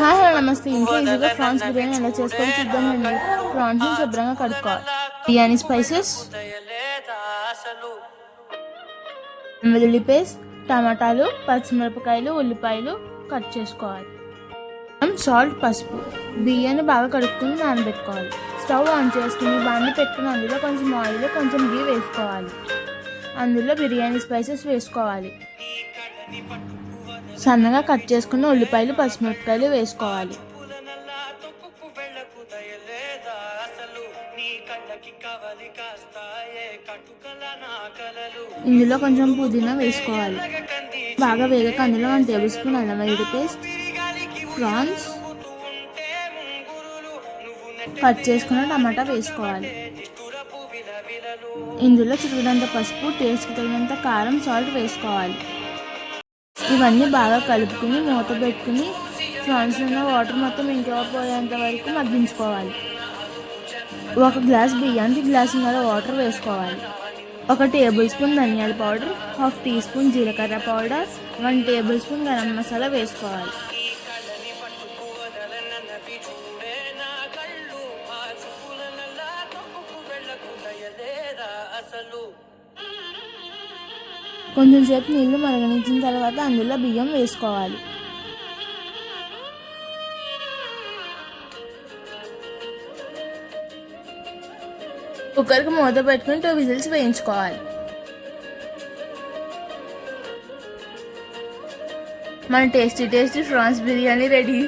Hi hello నమస్తే. ఇంట్లో ఈజీగా ప్రాన్స్ బిర్యానీ ఎలా చేసుకోవాలో చూద్దామండి ప్రాన్స్ని శుభ్రంగా కడుక్కోవాలి. బిర్యానీ స్పైసెస్? వెల్లుల్లి పేస్ట్ టమాటాలు పచ్చిమిరపకాయలు ఉల్లిపాయలు కట్ చేసుకోవాలి. సాల్ట్ పసుపు. బియ్యాన్ని బాగా కడుక్కుని నానబెట్టుకోవాలి. స్టవ్ ఆన్ చేసుకుని బాగా పెట్టుకుని అందులో కొంచెం ఆయిల్ కొంచెం గీ వేసుకోవాలి. అందులో బిర్యానీ స్పైసెస్ వేసుకోవాలి. సన్నగా కట్ చేసుకున్న ఉల్లిపాయలు పచ్చిమిరపకాయలు వేసుకోవాలి. ఇందులో కొంచెం పుదీనా వేసుకోవాలి. బాగా వేగక అందులో వన్ టేబుల్ స్పూన్ అల్లం వెల్లుల్లి పేస్ట్ ప్రాన్స్ కట్ చేసుకున్న టమాటా వేసుకోవాలి. ఇందులో చిటికినంత పసుపు టేస్ట్కి తగినంత కారం సాల్ట్ వేసుకోవాలి. ఇవన్నీ బాగా కలుపుకుని మూత పెట్టుకుని ఫ్రాన్స్ ఉన్న వాటర్ మొత్తం ఇంకిపోయేంత వరకు మగ్గించుకోవాలి. ఒక గ్లాస్ బియ్యానికి గ్లాసున్నర వాటర్ వేసుకోవాలి. ఒక టేబుల్ స్పూన్ ధనియాల పౌడర్ హాఫ్ టీ స్పూన్ జీలకర్ర powder one tablespoon garam masala వేసుకోవాలి. కొంచెం సేపు నీళ్ళు మరగనించిన తర్వాత అందులో బియ్యం వేసుకోవాలి. కుక్కర్కి మూత పెట్టుకుని టూ విజిల్స్ వేయించుకోవాలి. మన tasty tasty prawns biryani ready.